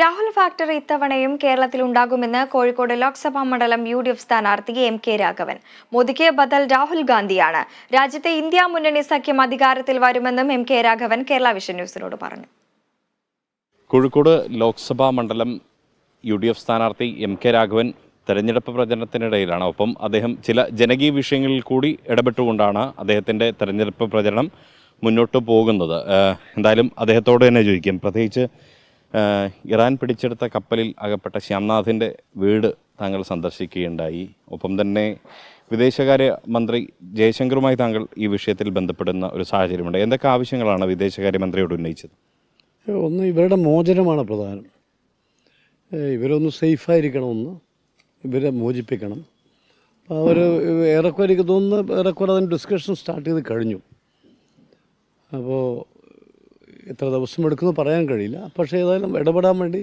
Rahul factory ഇത്തവണയും കേരളത്തിൽ ഉണ്ടാകുമെന്ന് കോഴിക്കോട് ലോക്സഭാ മണ്ഡലം യു ഡി എഫ് സ്ഥാനാർത്ഥി എം കെ രാഘവൻ. മോദിക്ക് ബദൽ രാഹുൽ ഗാന്ധിയാണ്. രാജ്യത്തെ ഇന്ത്യ മുന്നണി സഖ്യം അധികാരത്തിൽ വരുമെന്നും M K Raghavan Kerala vision ന്യൂസിനോട് പറഞ്ഞു. കോഴിക്കോട് ലോക്സഭാ മണ്ഡലം യു ഡി എഫ് സ്ഥാനാർത്ഥി എം കെ രാഘവൻ തെരഞ്ഞെടുപ്പ് പ്രചരണത്തിനിടയിലാണ്. ഒപ്പം അദ്ദേഹം ചില ജനകീയ വിഷയങ്ങളിൽ കൂടി ഇടപെട്ടുകൊണ്ടാണ് അദ്ദേഹത്തിന്റെ തെരഞ്ഞെടുപ്പ് പ്രചരണം മുന്നോട്ട് പോകുന്നത്. എന്തായാലും അദ്ദേഹത്തോട് തന്നെ ചോദിക്കും. പ്രത്യേകിച്ച് ഇറാൻ പിടിച്ചെടുത്ത കപ്പലിൽ അകപ്പെട്ട ശ്യാംനാഥിന്റെ വീട് താങ്കൾ സന്ദർശിക്കുകയുണ്ടായി. ഒപ്പം തന്നെ വിദേശകാര്യ മന്ത്രി ജയശങ്കറുമായി താങ്കൾ ഈ വിഷയത്തിൽ ബന്ധപ്പെടുന്ന ഒരു സാഹചര്യമുണ്ട്. എന്തൊക്കെ ആവശ്യങ്ങളാണ് വിദേശകാര്യമന്ത്രിയോട് ഉന്നയിച്ചത്? ഒന്ന് ഇവരുടെ മോചനമാണ് പ്രധാനം. ഇവരൊന്ന് സേഫായിരിക്കണമെന്ന് ഇവരെ മോചിപ്പിക്കണം. അവർ ഏറെക്കുറെ എനിക്ക് തോന്നുന്നു ഏറെക്കുറെ അതിന് ഡിസ്കഷൻ സ്റ്റാർട്ട് ചെയ്ത് കഴിഞ്ഞു. അപ്പോൾ എത്ര ദിവസം എടുക്കുമെന്ന് പറയാൻ കഴിയില്ല. പക്ഷേ ഏതായാലും ഇടപെടാൻ വേണ്ടി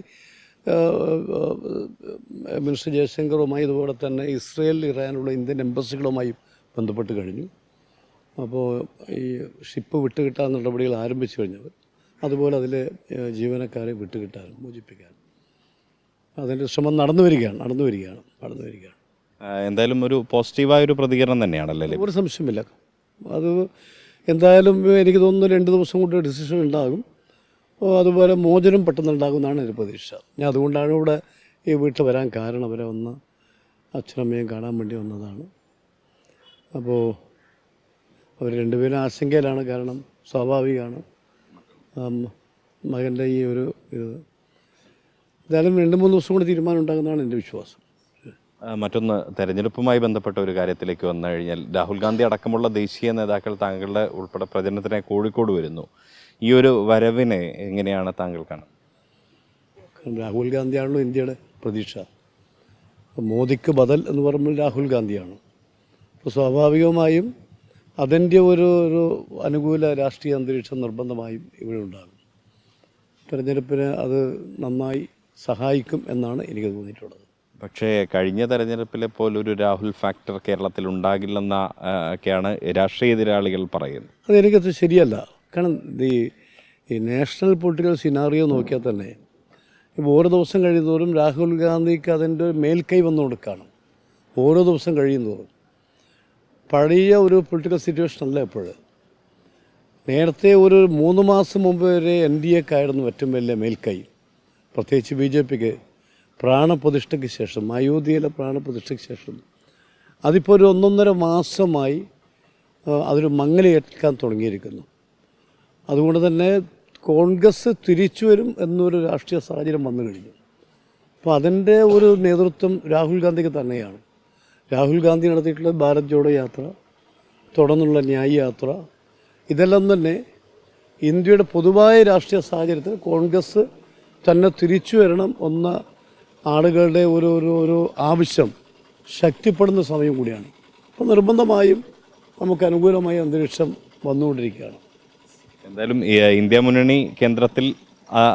മിനിസ്റ്റർ ജയശങ്കറുമായി ഇതുപോലെ തന്നെ ഇസ്രയേൽ ഇറാനുള്ള ഇന്ത്യൻ എംബസികളുമായി ബന്ധപ്പെട്ട് കഴിഞ്ഞു. അപ്പോൾ ഈ ഷിപ്പ് വിട്ടുകിട്ടാൻ നടപടികൾ ആരംഭിച്ചു കഴിഞ്ഞത് അതുപോലെ അതിലെ ജീവനക്കാരെ വിട്ടുകിട്ടാനും മോചിപ്പിക്കാനും. അതിന്റെ ശ്രമം നടന്നു വരികയാണ് നടന്നു വരികയാണ് നടന്നു വരികയാണ്. എന്തായാലും ഒരു പോസിറ്റീവായ ഒരു പ്രതികരണം തന്നെയാണല്ലേ? ഒരു സംശയമില്ല അത് എന്തായാലും എനിക്ക് തോന്നുന്നു രണ്ട് ദിവസം കൊണ്ട് ഡിസിഷൻ ഉണ്ടാകും. അതുപോലെ മോചനം പെട്ടെന്ന് ഉണ്ടാകും എന്നാണ് എന്റെ പ്രതീക്ഷ. ഞാൻ അതുകൊണ്ടാണ് ഇവിടെ ഈ വീട്ടിൽ വരാൻ കാരണം അവരെ ഒന്ന് അച്ഛനമ്മയും കാണാൻ വേണ്ടി വന്നതാണ്. അപ്പോൾ അവർ രണ്ടുപേരും ആശങ്കയിലാണ്. കാരണം സ്വാഭാവികമാണ്. മകന്റെ ഈ ഒരു ഇത്. എന്തായാലും രണ്ട് മൂന്ന് ദിവസം കൂടി തീരുമാനം ഉണ്ടാകുന്നതാണ് എന്റെ വിശ്വാസം. മറ്റൊന്ന് തെരഞ്ഞെടുപ്പുമായി ബന്ധപ്പെട്ട ഒരു കാര്യത്തിലേക്ക് വന്നു കഴിഞ്ഞാൽ രാഹുൽ ഗാന്ധി അടക്കമുള്ള ദേശീയ നേതാക്കൾ താങ്കളുടെ ഉൾപ്പെടെ പ്രചരണത്തിനായി കോഴിക്കോട് വരുന്നു. ഈ ഒരു വരവിനെ എങ്ങനെയാണ് താങ്കൾ കാണുന്നത്? രാഹുൽ ഗാന്ധിയാണല്ലോ ഇന്ത്യയുടെ പ്രതീക്ഷ. മോദിക്ക് ബദൽ എന്ന് പറയുമ്പോൾ രാഹുൽ ഗാന്ധിയാണ്. അപ്പോൾ സ്വാഭാവികമായും അതിന്റെ ഒരു ഒരു അനുകൂല രാഷ്ട്രീയ അന്തരീക്ഷം നിർബന്ധമായും ഇവിടെ ഉണ്ടാകും. തെരഞ്ഞെടുപ്പിന് അത് നന്നായി സഹായിക്കും എന്നാണ് എനിക്ക് തോന്നിയിട്ടുള്ളത്. പക്ഷേ കഴിഞ്ഞ തെരഞ്ഞെടുപ്പിലെ പോലൊരു രാഹുൽ ഫാക്ടർ കേരളത്തിൽ ഉണ്ടാകില്ലെന്ന ഒക്കെയാണ് രാഷ്ട്രീയ എതിരാളികൾ പറയുന്നത്. അതെനിക്കത് ശരിയല്ല. കാരണം ഈ ഈ നാഷണൽ പൊളിറ്റിക്കൽ സിനാറിയോ നോക്കിയാൽ തന്നെ ഇപ്പോൾ ഓരോ ദിവസം കഴിയുന്നതോറും രാഹുൽ ഗാന്ധിക്ക് അതിന്റെ മേൽക്കൈ വന്നു കൊടുക്കുകയാണ് ഓരോ ദിവസം കഴിയുന്നതോറും. പഴയ ഒരു പൊളിറ്റിക്കൽ സിറ്റുവേഷൻ അല്ല ഇപ്പോൾ. നേരത്തെ ഒരു മൂന്ന് മാസം മുമ്പ് വരെ എൻ ഡി എക്കായിരുന്നു ഏറ്റവും വലിയ മേൽക്കൈ. പ്രത്യേകിച്ച് ബി ജെ പിക്ക്. പ്രാണപ്രതിഷ്ഠയ്ക്ക് ശേഷം അയോധ്യയിലെ പ്രാണപ്രതിഷ്ഠയ്ക്ക് ശേഷം. അതിപ്പോൾ ഒരു ഒന്നൊന്നര മാസമായി അതൊരു മങ്ങലേൽക്കാൻ തുടങ്ങിയിരിക്കുന്നു. അതുകൊണ്ട് തന്നെ കോൺഗ്രസ് തിരിച്ചു വരും എന്നൊരു രാഷ്ട്രീയ സാഹചര്യം വന്നു കഴിഞ്ഞു. അപ്പോൾ അതിന്റെ ഒരു നേതൃത്വം രാഹുൽ ഗാന്ധിക്ക് തന്നെയാണ്. രാഹുൽ ഗാന്ധി നടത്തിയിട്ടുള്ള ഭാരത് ജോഡോ യാത്ര തുടർന്നുള്ള ന്യായ യാത്ര ഇതെല്ലാം തന്നെ ഇന്ത്യയുടെ പൊതുവായ രാഷ്ട്രീയ സാഹചര്യത്തിൽ കോൺഗ്രസ് തന്നെ തിരിച്ചു വരണം എന്ന ആളുകളുടെ ഒരു ഒരു ഒരു ആവശ്യം ശക്തിപ്പെടുന്ന സമയം കൂടിയാണ്. അപ്പോൾ നിർബന്ധമായും നമുക്ക് അനുകൂലമായ അന്തരീക്ഷം വന്നുകൊണ്ടിരിക്കുകയാണ്. എന്തായാലും ഇന്ത്യ മുന്നണി കേന്ദ്രത്തിൽ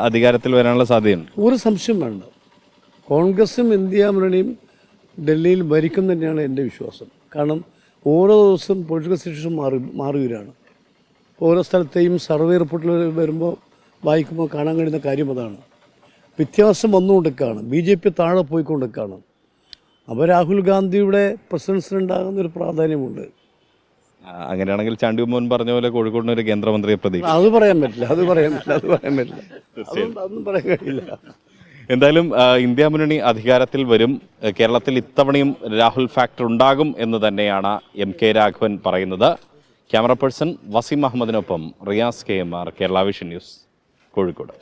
അധികാരത്തിൽ വരാനുള്ള സാധ്യതയുണ്ട്. ഒരു സംശയം വേണ്ട. കോൺഗ്രസും ഇന്ത്യ മുന്നണിയും ഡൽഹിയിൽ ഭരിക്കും തന്നെയാണ് എന്റെ വിശ്വാസം. കാരണം ഓരോ ദിവസവും പൊളിറ്റിക്കൽ സിറ്റുവേഷൻ മാറി മാറുകയാണ് ഓരോ സ്ഥലത്തെയും സർവേ റിപ്പോർട്ടിൽ വരുമ്പോൾ വായിക്കുമ്പോൾ കാണാൻ കഴിയുന്ന കാര്യം അതാണ്. വ്യത്യാസം വന്നുകൊണ്ടിരിക്കുകയാണ്. ബി ജെ പി താഴെ പോയിക്കൊണ്ടിരിക്കുകയാണ്. അപ്പോൾ രാഹുൽ ഗാന്ധിയുടെ പ്രസൻസിനുണ്ടാകുന്ന ഒരു പ്രാധാന്യമുണ്ട്. അങ്ങനെയാണെങ്കിൽ ചാണ്ടി ഉമ്മൻ പറഞ്ഞ പോലെ കോഴിക്കോടിന് ഒരു കേന്ദ്രമന്ത്രിയെ പ്രതീക്ഷ അത് പറയാൻ പറ്റില്ല അത് പറയാൻ പറ്റില്ല അത് പറയാൻ പറ്റില്ല. അതൊന്നും പറയാൻ കഴിയില്ല. എന്തായാലും ഇന്ത്യ മുന്നണി അധികാരത്തിൽ വരും. കേരളത്തിൽ ഇത്തവണയും രാഹുൽ ഫാക്ടർ ഉണ്ടാകും എന്ന് തന്നെയാണ് എം കെ രാഘവൻ പറയുന്നത്. Camera person Waseem അഹമ്മദിനൊപ്പം Riyas K M R Kerala Vision News Kozhikode.